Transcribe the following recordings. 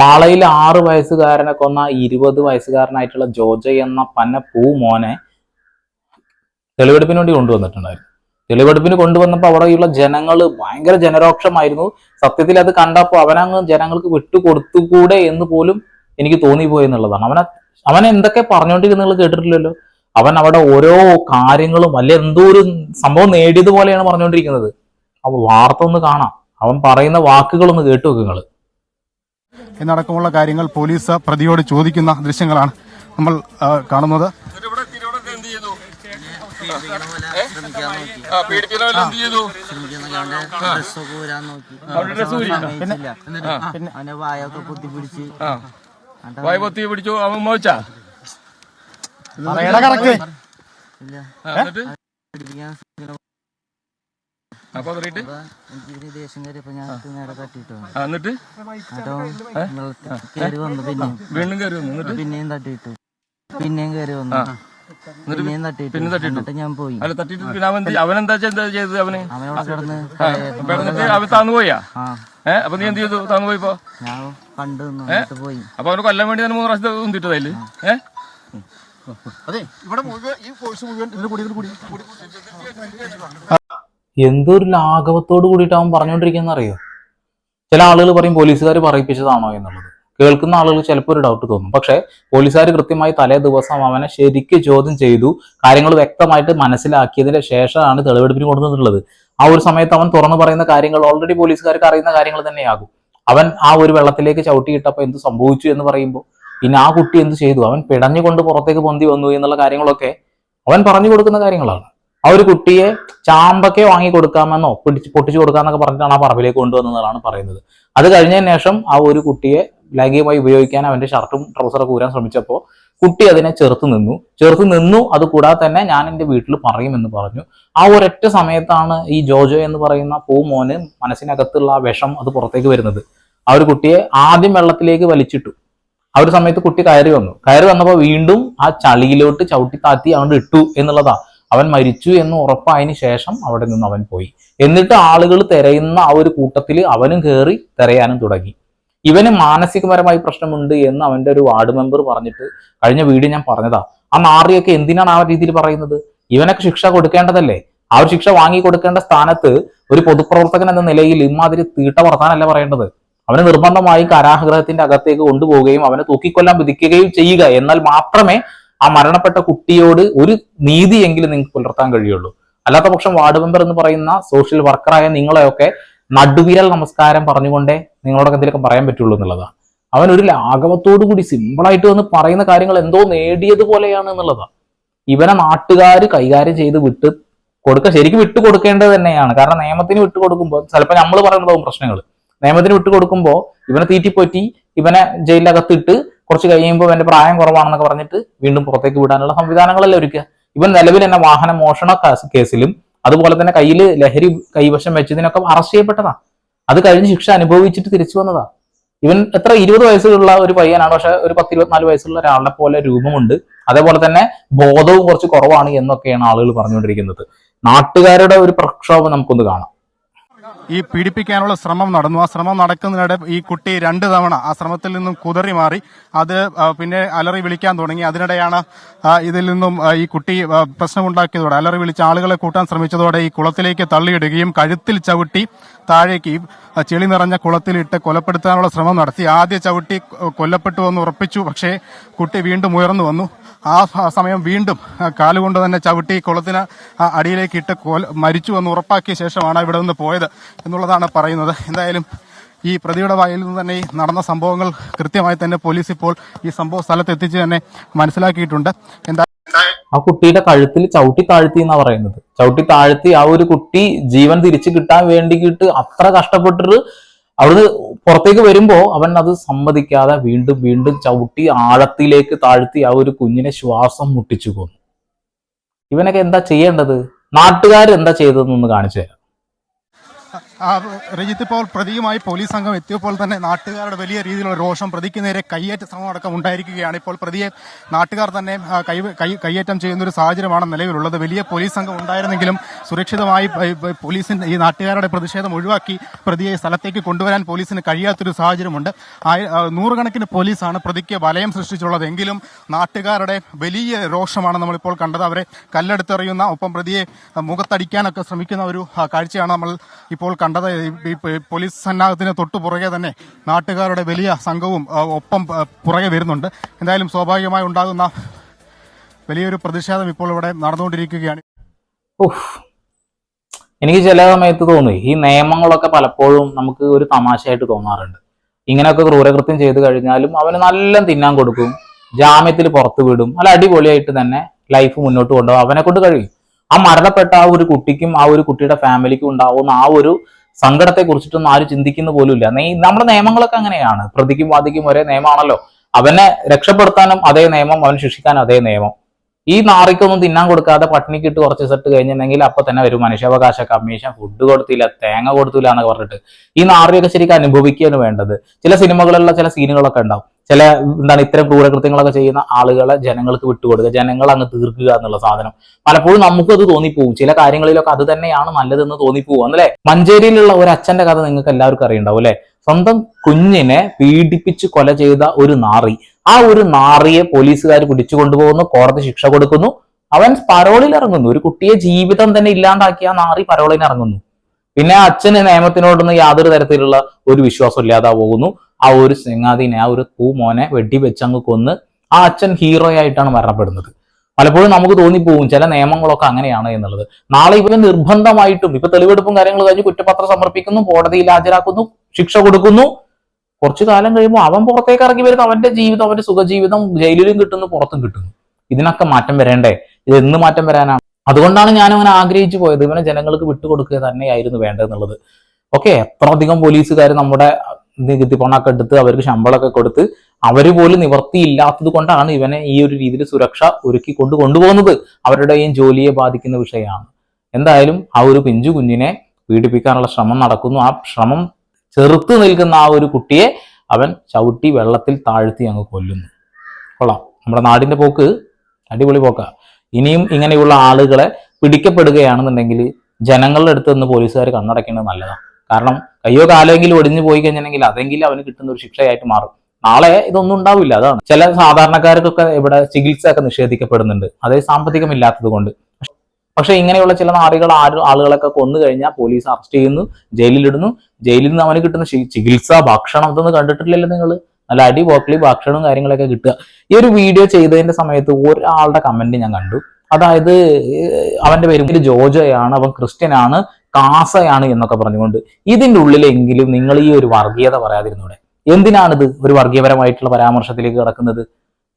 മാളയിൽ ആറ് വയസ്സുകാരനെ കൊന്ന ഇരുപത് വയസ്സുകാരനായിട്ടുള്ള ജോജ എന്ന പന്ന പൂ മോനെ തെളിവെടുപ്പിന് വേണ്ടി കൊണ്ടുവന്നിട്ടുണ്ടായിരുന്നു. തെളിവെടുപ്പിന് കൊണ്ടുവന്നപ്പോൾ അവിടെയുള്ള ജനങ്ങൾ ഭയങ്കര ജനരോക്ഷമായിരുന്നു. സത്യത്തിൽ അത് കണ്ടപ്പോൾ അവനങ്ങ് ജനങ്ങൾക്ക് വിട്ടുകൊടുത്തുകൂടെ എന്ന് പോലും എനിക്ക് തോന്നിപ്പോയി എന്നുള്ളതാണ്. അവനെ അവൻ എന്തൊക്കെ പറഞ്ഞുകൊണ്ടിരുന്ന നിങ്ങൾ കേട്ടിട്ടില്ലല്ലോ? അവൻ അവിടെ ഓരോ കാര്യങ്ങളും അല്ലെ എന്തോ ഒരു സംഭവം നേടിയതുപോലെയാണ് പറഞ്ഞുകൊണ്ടിരിക്കുന്നത്. അപ്പൊ വാർത്ത ഒന്ന് കാണാം. അവൻ പറയുന്ന വാക്കുകളൊന്ന് കേട്ടു വെക്കുക എന്നടക്കമുള്ള കാര്യങ്ങൾ പോലീസ് പ്രതിയോട് ചോദിക്കുന്ന ദൃശ്യങ്ങളാണ് നമ്മൾ കാണുന്നത്. വായൊക്കെ കുത്തിപ്പിടിച്ച് പിടിച്ച് വായ പൊത്തി പിടിച്ചു. അവൻ മോച്ചാ. ഇല്ല. ആ, എന്നിട്ട്? എന്നിട്ടോ വീണ്ടും കയറി വന്നു എന്നിട്ട്? പിന്നെയും തട്ടിയിട്ടു. പിന്നെയും കയറി വന്നു. ഞാൻ പോയി. അല്ല തട്ടിട്ട് പിന്നെ അവൻ അവൻ എന്താ എന്താ ചെയ്തത് അവന്? അവനവിടെ കിടന്ന് അപ്പൊ എന്നിട്ട് അവൻ താന്നു പോയാ? ആ. ഏ അപ്പൊ നീ എന്ത് ചെയ്തു? താന്നു പോയിപ്പോ നിന്നു പോയി. അപ്പൊ അവനെ കൊല്ലാൻ വേണ്ടി തന്നെ മൂന്ന് പ്രാവശ്യത്തെ ഉന്തിട്ടതല്ലേ ഏ? അതെ ഇവിടെ ഈ ഫോഴ്സ് മുഴുവൻ ഇതിൽ കൂടി കൂടി. എന്തൊരു ലാഘവത്തോട് കൂടിയിട്ട് അവൻ പറഞ്ഞുകൊണ്ടിരിക്കുന്ന അറിയോ? ചില ആളുകൾ പറയും പോലീസുകാർ പറയിപ്പിച്ചതാണോ എന്നുള്ളത്. കേൾക്കുന്ന ആളുകൾ ചിലപ്പോൾ ഒരു ഡൗട്ട് തോന്നും. പക്ഷേ പോലീസുകാർ കൃത്യമായി തലേ ദിവസം അവനെ ശരിക്ക് ചോദ്യം ചെയ്തു കാര്യങ്ങൾ വ്യക്തമായിട്ട് മനസ്സിലാക്കിയതിന് ശേഷമാണ് തെളിവെടുപ്പിന് കൊണ്ടുവന്നിട്ടുള്ളത്. ആ ഒരു സമയത്ത് അവൻ തുറന്നു പറയുന്ന കാര്യങ്ങൾ ഓൾറെഡി പോലീസുകാർക്ക് അറിയുന്ന കാര്യങ്ങൾ തന്നെയാകും. അവൻ ആ ഒരു വെള്ളത്തിലേക്ക് ചവിട്ടിയിട്ടപ്പോൾ എന്ത് സംഭവിച്ചു എന്ന് പറയുമ്പോൾ പിന്നെ ആ കുട്ടി എന്ത് ചെയ്തു? അവൻ പിടഞ്ഞുകൊണ്ട് പുറത്തേക്ക് പൊന്തി വന്നു എന്നുള്ള കാര്യങ്ങളൊക്കെ അവൻ പറഞ്ഞു കൊടുക്കുന്ന കാര്യങ്ങളാണ്. ആ ഒരു കുട്ടിയെ ചാമ്പക്കെ വാങ്ങി കൊടുക്കാമെന്നോ പിടിച്ച് പൊട്ടിച്ചു കൊടുക്കാമെന്നൊക്കെ പറഞ്ഞിട്ടാണ് ആ പറമ്പിലേക്ക് കൊണ്ടുവന്നതാണ് പറയുന്നത്. അത് കഴിഞ്ഞതിന് ശേഷം ആ ഒരു കുട്ടിയെ ലൈംഗികമായി ഉപയോഗിക്കാൻ അവന്റെ ഷർട്ടും ട്രൗസറൊക്കെ ഊരാൻ ശ്രമിച്ചപ്പോൾ കുട്ടി അതിനെ ചെറുത്ത് നിന്നു. ചെറുത്ത് നിന്നു അത് കൂടാതെ തന്നെ ഞാൻ എന്റെ വീട്ടിൽ പറയുമെന്ന് പറഞ്ഞു. ആ ഒരൊറ്റ സമയത്താണ് ഈ ജോജോ എന്ന് പറയുന്ന പൂമോന് മനസ്സിനകത്തുള്ള ആ വിഷം അത് പുറത്തേക്ക് വരുന്നത്. ആ ഒരു കുട്ടിയെ ആദ്യം വെള്ളത്തിലേക്ക് വലിച്ചിട്ടു. ആ ഒരു സമയത്ത് കുട്ടി കയറി വന്നു. കയറി വന്നപ്പോൾ വീണ്ടും ആ ചളിയിലോട്ട് ചവിട്ടി താത്തി അങ്ങോട്ട് ഇട്ടു എന്നുള്ളതാ. അവൻ മരിച്ചു എന്ന് ഉറപ്പായതിനു ശേഷം അവിടെ നിന്ന് അവൻ പോയി. എന്നിട്ട് ആളുകൾ തിരയുന്ന ആ ഒരു കൂട്ടത്തിൽ അവനും കയറി തിരയാനും തുടങ്ങി. ഇവന് മാനസികപരമായി പ്രശ്നമുണ്ട് എന്ന് അവന്റെ ഒരു വാർഡ് മെമ്പർ പറഞ്ഞിട്ട് കഴിഞ്ഞ വീഡിയോ ഞാൻ പറഞ്ഞതാ. ആ നാറിയൊക്കെ എന്തിനാണ് ആ രീതിയിൽ പറയുന്നത്? ഇവനൊക്കെ ശിക്ഷ കൊടുക്കേണ്ടതല്ലേ? ആ ഒരു ശിക്ഷ വാങ്ങി കൊടുക്കേണ്ട സ്ഥാനത്ത് ഒരു പൊതുപ്രവർത്തകൻ എന്ന നിലയിൽ ഇമാതിരി തീട്ട വർത്താനല്ല പറയേണ്ടത്. അവനെ നിർബന്ധമായി കാരാഗ്രഹത്തിന്റെ അകത്തേക്ക് കൊണ്ടുപോവുകയും അവനെ തൂക്കിക്കൊല്ലാൻ വിധിക്കുകയും ചെയ്യുക. എന്നാൽ മാത്രമേ ആ മരണപ്പെട്ട കുട്ടിയോട് ഒരു നീതിയെങ്കിലും നിങ്ങൾക്ക് പുലർത്താൻ കഴിയുള്ളൂ. അല്ലാത്ത പക്ഷം വാർഡ് മെമ്പർ എന്ന് പറയുന്ന സോഷ്യൽ വർക്കറായ നിങ്ങളെയൊക്കെ നടുവിരൽ നമസ്കാരം പറഞ്ഞുകൊണ്ടേ നിങ്ങളോടൊക്കെ എന്തെങ്കിലുമൊക്കെ പറയാൻ പറ്റുള്ളൂ എന്നുള്ളതാണ്. അവൻ ഒരു ലാഘവത്തോടു കൂടി സിമ്പിളായിട്ട് വന്ന് പറയുന്ന കാര്യങ്ങൾ എന്തോ നേടിയതുപോലെയാണ് എന്നുള്ളതാണ്. ഇവനെ നാട്ടുകാർ കൈകാര്യം ചെയ്ത് വിട്ട് കൊടുക്കുക ശരിക്കും വിട്ടു കൊടുക്കേണ്ടത് തന്നെയാണ്. കാരണം നിയമത്തിന് വിട്ടു കൊടുക്കുമ്പോൾ ചിലപ്പോൾ നമ്മൾ പറയുന്നതാവും പ്രശ്നങ്ങൾ നിയമത്തിന് വിട്ടു കൊടുക്കുമ്പോൾ ഇവനെ തീറ്റിപ്പൊറ്റി ഇവനെ ജയിലിനകത്തിട്ട് കുറച്ച് കഴിയുമ്പോൾ എന്റെ പ്രായം കുറവാണെന്നൊക്കെ പറഞ്ഞിട്ട് വീണ്ടും പുറത്തേക്ക് വിടാനുള്ള സംവിധാനങ്ങളല്ലേ ഒരുക്കുക. ഇവൻ നിലവിൽ തന്നെ വാഹന മോഷണ കേസിലും അതുപോലെ തന്നെ കയ്യിൽ ലഹരി കൈവശം വെച്ചതിനൊക്കെ അറസ്റ്റ് ചെയ്യപ്പെട്ടതാ. അത് കഴിഞ്ഞ് ശിക്ഷ അനുഭവിച്ചിട്ട് തിരിച്ചു വന്നതാ. ഇവൻ എത്ര ഇരുപത് വയസ്സുള്ള ഒരു പയ്യനാണ് പക്ഷെ ഒരു പത്ത് ഇരുപത്തിനാല് വയസ്സുള്ള ഒരാളെ പോലെ രൂപമുണ്ട്. അതേപോലെ തന്നെ ബോധവും കുറച്ച് കുറവാണ് എന്നൊക്കെയാണ് ആളുകൾ പറഞ്ഞുകൊണ്ടിരിക്കുന്നത്. നാട്ടുകാരുടെ ഒരു പ്രക്ഷോഭം നമുക്കൊന്ന് കാണാം. ഈ പീഡിപ്പിക്കാനുള്ള ശ്രമം നടന്നു. ആ ശ്രമം നടക്കുന്നതിനിടെ ഈ കുട്ടി രണ്ട് തവണ ആ ശ്രമത്തിൽ നിന്നും കുതറി മാറി. അത് പിന്നെ അലറി വിളിക്കാൻ തുടങ്ങി. അതിനിടെയാണ് ഇതിൽ നിന്നും ഈ കുട്ടി പ്രശ്നമുണ്ടാക്കിയതോടെ അലറി വിളിച്ച ആളുകളെ കൂട്ടാൻ ശ്രമിച്ചതോടെ ഈ കുളത്തിലേക്ക് തള്ളിയിടുകയും കഴുത്തിൽ ചവിട്ടി താഴേക്ക് ചെളി നിറഞ്ഞ കുളത്തിലിട്ട് കൊലപ്പെടുത്താനുള്ള ശ്രമം നടത്തി. ആദ്യ ചവിട്ടി കൊല്ലപ്പെട്ടു എന്ന് ഉറപ്പിച്ചു. പക്ഷേ കുട്ടി വീണ്ടും ഉയർന്നു വന്നു. ആ സമയം വീണ്ടും കാലുകൊണ്ട് തന്നെ ചവിട്ടി കുളത്തിന് അടിയിലേക്ക് ഇട്ട് മരിച്ചു എന്ന് ഉറപ്പാക്കിയ ശേഷമാണ് ഇവിടെ നിന്ന് പോയത്. എന്നുള്ളതാണ് പറയുന്നത്. എന്തായാലും ഈ പ്രതിയുടെ വായിൽ നിന്ന് തന്നെ ഈ നടന്ന സംഭവങ്ങൾ കൃത്യമായി തന്നെ പോലീസ് ഇപ്പോൾ ഈ സംഭവ സ്ഥലത്ത് എത്തിച്ച് തന്നെ മനസ്സിലാക്കിയിട്ടുണ്ട്. എന്താ ആ കുട്ടിയുടെ കഴുത്തിൽ ചവിട്ടി താഴ്ത്തി എന്നാ പറയുന്നത്. ചവിട്ടി താഴ്ത്തി ആ ഒരു കുട്ടി ജീവൻ തിരിച്ചു കിട്ടാൻ വേണ്ടിയിട്ട് അത്ര കഷ്ടപ്പെട്ടിട്ട് അവിടുന്ന് പുറത്തേക്ക് വരുമ്പോ അവൻ അത് സമ്മതിക്കാതെ വീണ്ടും വീണ്ടും ചവിട്ടി ആഴത്തിലേക്ക് താഴ്ത്തി ആ ഒരു കുഞ്ഞിനെ ശ്വാസം മുട്ടിച്ചു പോന്നു ഇവനൊക്കെ എന്താ ചെയ്യേണ്ടത്? നാട്ടുകാർ എന്താ ചെയ്തതെന്നൊന്ന് കാണിച്ചു തരാം. ആ, ഇപ്പോൾ പ്രതിയുമായി പോലീസ് സംഘം എത്തിയപ്പോൾ തന്നെ നാട്ടുകാരുടെ വലിയ രീതിയിലുള്ള രോഷം പ്രതിക്ക് നേരെ കയ്യേറ്റ ശ്രമം അടക്കം ഉണ്ടായിരിക്കുകയാണ്. ഇപ്പോൾ പ്രതിയെ നാട്ടുകാർ തന്നെ കയ്യേറ്റം ചെയ്യുന്ന ഒരു സാഹചര്യമാണ് നിലവിലുള്ളത്. വലിയ പോലീസ് സംഘം ഉണ്ടായിരുന്നെങ്കിലും സുരക്ഷിതമായി പ- പ- പോലീസിന്റെ ഈ നാട്ടുകാരുടെ പ്രതിഷേധം ഒഴിവാക്കി പ്രതിയെ സ്ഥലത്തേക്ക് കൊണ്ടുവരാൻ പോലീസിന് കഴിയാത്തൊരു സാഹചര്യമുണ്ട്. നൂറുകണക്കിന് പോലീസാണ് പ്രതിക്ക് വലയം സൃഷ്ടിച്ചുള്ളത്. എങ്കിലും നാട്ടുകാരുടെ വലിയ രോഷമാണ് നമ്മളിപ്പോൾ കണ്ടത്. അവരെ കല്ലെടുത്തെറിയുന്ന ഒപ്പം പ്രതിയെ മുഖത്തടിക്കാനൊക്കെ ശ്രമിക്കുന്ന ഒരു കാഴ്ചയാണ് നമ്മൾ ഇപ്പോൾ കണ്ടത്. ഈ- ഈ പോലീസ് സന്നാഹത്തിന് തൊട്ടു പുറകെ തന്നെ നാട്ടുകാരുടെ വലിയ സംഘവും ഒപ്പം പുറകെ വരുന്നുണ്ട്. എന്തായാലും സ്വാഭാവികമായി ഉണ്ടാകുന്ന വലിയൊരു പ്രതിഷേധം ഇപ്പോൾ ഇവിടെ നടന്നുകൊണ്ടിരിക്കുകയാണ്. എനിക്ക് ചില സമയത്ത് തോന്നി ഈ നിയമങ്ങളൊക്കെ പലപ്പോഴും നമുക്ക് ഒരു തമാശയായിട്ട് തോന്നാറുണ്ട്. ഇങ്ങനെയൊക്കെ ക്രൂരകൃത്യം ചെയ്തു കഴിഞ്ഞാലും അവന് നല്ല തിന്നാൻ കൊടുക്കും ജാമ്യത്തിൽ പുറത്തു വിടും നല്ല അടിപൊളിയായിട്ട് തന്നെ ലൈഫ് മുന്നോട്ട് കൊണ്ടുപോകും. അവനെ കൊണ്ട് കഴിയും. ആ മരണപ്പെട്ട ആ ഒരു കുട്ടിക്കും ആ ഒരു കുട്ടിയുടെ ഫാമിലിക്കും ഉണ്ടാവുന്ന ആ ഒരു സങ്കടത്തെ കുറിച്ചിട്ടൊന്നും ആരും ചിന്തിക്കുന്ന പോലും ഇല്ല നമ്മുടെ നിയമങ്ങളൊക്കെ അങ്ങനെയാണ്. പ്രതിക്കും വാദിക്കും ഒരേ നിയമമാണല്ലോ. അവനെ രക്ഷപ്പെടുത്താനും അതേ നിയമം അവനെ ശിക്ഷിക്കാനും അതേ നിയമം. ഈ നാറിക്കൊന്നും തിന്നാൻ കൊടുക്കാതെ പട്ടിണിക്കിട്ട് കുറച്ച് സെറ്റ് കഴിഞ്ഞിട്ടുണ്ടെങ്കിൽ അപ്പൊ തന്നെ വരും. മനുഷ്യാവകാശ കമ്മീഷൻ ഫുഡ് കൊടുത്തില്ല തേങ്ങ കൊടുത്തില്ല എന്നൊക്കെ പറഞ്ഞിട്ട്. ഈ നാറിയൊക്കെ ശരിക്കും അനുഭവിക്കുകയാണ് വേണ്ടത്. ചില സിനിമകളിലുള്ള ചില സീനുകളൊക്കെ ഉണ്ടാവും. ചില എന്താണ് ഇത്തരം ക്രൂരകൃത്യങ്ങളൊക്കെ ചെയ്യുന്ന ആളുകളെ ജനങ്ങൾക്ക് വിട്ടുകൊടുക്കുക ജനങ്ങൾ അങ്ങ് തീർക്കുക എന്നുള്ള സാധനം. പലപ്പോഴും നമുക്കും അത് തോന്നിപ്പോവും. ചില കാര്യങ്ങളിലൊക്കെ അത് തന്നെയാണ് നല്ലതെന്ന് തോന്നിപ്പോവും. അല്ലേ? മഞ്ചേരിയിലുള്ള ഒരു അച്ഛന്റെ കഥ നിങ്ങൾക്ക് എല്ലാവർക്കും അറിയുണ്ടാവും അല്ലെ? സ്വന്തം കുഞ്ഞിനെ പീഡിപ്പിച്ച് കൊല ചെയ്ത ഒരു നാറി. ആ ഒരു നാറിയെ പോലീസുകാർ പിടിച്ചു കൊണ്ടുപോകുന്നു കോടതി ശിക്ഷ കൊടുക്കുന്നു. അവൻ പരോളിൽ ഇറങ്ങുന്നു. ഒരു കുട്ടിയെ ജീവിതം തന്നെ ഇല്ലാണ്ടാക്കി ആ നാറി പരോളിന് ഇറങ്ങുന്നു. പിന്നെ അച്ഛന് നിയമത്തിനോടൊന്നും യാതൊരു തരത്തിലുള്ള ഒരു വിശ്വാസം ഇല്ലാതെ പോകുന്നു ആ ഒരു ചെങ്ങാതിനെ ആ ഒരു പൂ മോനെ വെടിവെച്ച് അങ്ങ് കൊന്ന് ആ അച്ഛൻ ഹീറോ ആയിട്ടാണ് മരണപ്പെടുന്നത്. പലപ്പോഴും നമുക്ക് തോന്നിപ്പോവും ചില നിയമങ്ങളൊക്കെ അങ്ങനെയാണ് എന്നുള്ളത്. നാളെ ഇവന് നിർബന്ധമായിട്ടും ഇപ്പൊ തെളിവെടുപ്പും കാര്യങ്ങൾ കഴിഞ്ഞ് കുറ്റപത്രം സമർപ്പിക്കുന്നു കോടതിയിൽ ഹാജരാക്കുന്നു ശിക്ഷ കൊടുക്കുന്നു. കുറച്ചു കാലം കഴിയുമ്പോൾ അവൻ പുറത്തേക്ക് ഇറങ്ങി വരുന്ന അവന്റെ ജീവിതം അവന്റെ സുഖജീവിതം ജയിലിലും കിട്ടുന്നു പുറത്തും കിട്ടുന്നു. ഇതിനൊക്കെ മാറ്റം വരേണ്ടേ? ഇത് എന്ന് മാറ്റം വരാനാണ് അതുകൊണ്ടാണ് ഞാൻ അവനെ ആഗ്രഹിച്ചു പോയത് ഇവനെ ജനങ്ങൾക്ക് വിട്ടുകൊടുക്കുക തന്നെയായിരുന്നു വേണ്ടതെന്നുള്ളത്. ഓക്കെ എത്ര അധികം പോലീസുകാർ നമ്മുടെ നികുതി പണമൊക്കെ എടുത്ത് അവർക്ക് ശമ്പളമൊക്കെ കൊടുത്ത് അവർ പോലും നിവർത്തിയില്ലാത്തത് കൊണ്ടാണ് ഇവനെ ഈ ഒരു രീതിയിൽ സുരക്ഷ ഒരുക്കി കൊണ്ട് കൊണ്ടുപോകുന്നത്. അവരുടെയും ജോലിയെ ബാധിക്കുന്ന വിഷയമാണ്. എന്തായാലും ആ ഒരു പിഞ്ചു കുഞ്ഞിനെ പീഡിപ്പിക്കാനുള്ള ശ്രമം നടക്കുന്നു. ആ ശ്രമം ചെറുത്തു നിൽക്കുന്ന ആ ഒരു കുട്ടിയെ അവൻ ചവിട്ടി വെള്ളത്തിൽ താഴ്ത്തി അങ്ങ് കൊല്ലുന്നു. കൊള്ളാം. നമ്മുടെ നാടിന്റെ പോക്ക് അടിപൊളി പോക്ക. ഇനിയും ഇങ്ങനെയുള്ള ആളുകളെ പിടിക്കപ്പെടുകയാണെന്നുണ്ടെങ്കിൽ ജനങ്ങളുടെ അടുത്ത് നിന്ന് പോലീസുകാർ കണ്ണടയ്ക്കേണ്ടത് നല്ലതാണ് കാരണം കയ്യോ കാലെങ്കിലും ഒടിഞ്ഞു പോയി കഴിഞ്ഞിട്ടുണ്ടെങ്കിൽ അതെങ്കിലും അവന് കിട്ടുന്ന ഒരു ശിക്ഷയായിട്ട് മാറും. നാളെ ഇതൊന്നും ഉണ്ടാവില്ല അതാണ്. ചില സാധാരണക്കാർക്കൊക്കെ ഇവിടെ ചികിത്സ ഒക്കെ നിഷേധിക്കപ്പെടുന്നുണ്ട്. അതേ സാമ്പത്തികമില്ലാത്തത് കൊണ്ട്. പക്ഷെ ഇങ്ങനെയുള്ള ചില നാറികൾ ആരും ആളുകളൊക്കെ കൊന്നു കഴിഞ്ഞാൽ പോലീസ് അറസ്റ്റ് ചെയ്യുന്നു ജയിലിലിടുന്നു. ജയിലിൽ നിന്ന് അവന് കിട്ടുന്ന ചികിത്സ ഭക്ഷണം ഇതൊന്നും കണ്ടിട്ടില്ലല്ലോ നിങ്ങൾ നല്ല അടി പോക്കളി ഭക്ഷണവും കാര്യങ്ങളൊക്കെ കിട്ടുക. ഈ ഒരു വീഡിയോ ചെയ്തതിന്റെ സമയത്ത് ഒരാളുടെ കമന്റ് ഞാൻ കണ്ടു. അതായത് അവന്റെ പേര് ജോജോയാണ് അവൻ ക്രിസ്ത്യനാണ്. കാസയാണ് എന്നൊക്കെ പറഞ്ഞുകൊണ്ട് ഇതിന്റെ ഉള്ളിലെങ്കിലും നിങ്ങൾ ഈ ഒരു വർഗീയത പറയാതിരുന്നൂടെ? എന്തിനാണിത് ഒരു വർഗീയപരമായിട്ടുള്ള പരാമർശത്തിലേക്ക് കിടക്കുന്നത്?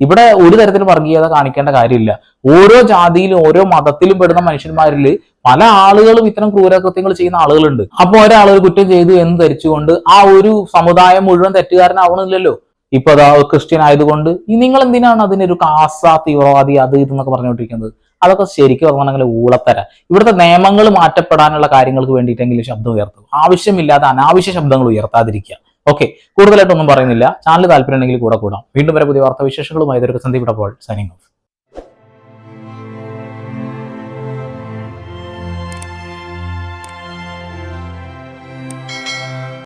ഇവിടെ ഒരു തരത്തിലും വർഗീയത കാണിക്കേണ്ട കാര്യമില്ല. ഓരോ ജാതിയിലും ഓരോ മതത്തിലും പെടുന്ന മനുഷ്യന്മാരിൽ പല ആളുകളും ഇത്തരം ക്രൂരകൃത്യങ്ങൾ ചെയ്യുന്ന ആളുകളുണ്ട്. അപ്പൊ ഒരാൾ ഒരു കുറ്റം ചെയ്തു എന്ന് ധരിച്ചുകൊണ്ട് ആ ഒരു സമുദായം മുഴുവൻ തെറ്റുകാരനാവണില്ലല്ലോ ഇപ്പൊ അതാ ക്രിസ്ത്യൻ ആയതുകൊണ്ട് നിങ്ങൾ എന്തിനാണ് അതിനൊരു കാസ തീവ്രവാദി അത് ഇതെന്നൊക്കെ പറഞ്ഞുകൊണ്ടിരിക്കുന്നത്? അതൊക്കെ ശരിക്കും പറഞ്ഞാൽ ഊളത്തര ഇവിടുത്തെ നിയമങ്ങൾ മാറ്റപ്പെടാനുള്ള കാര്യങ്ങൾക്ക് വേണ്ടിയിട്ടെങ്കിലും ശബ്ദം ഉയർത്തും ആവശ്യമില്ലാത്ത അനാവശ്യ ശബ്ദങ്ങൾ ഉയർത്താതിരിക്കുക. ഓക്കെ കൂടുതലായിട്ടൊന്നും പറയുന്നില്ല. ചാനൽ താല്പര്യം ഉണ്ടെങ്കിൽ കൂടെ കൂടാം. വീണ്ടും വരെ പുതിയ വാർത്താവിശേഷങ്ങളുമായി ഇതൊരു സന്ദീപ് അപ്പോൾ സൈനിങ് ഓഫ്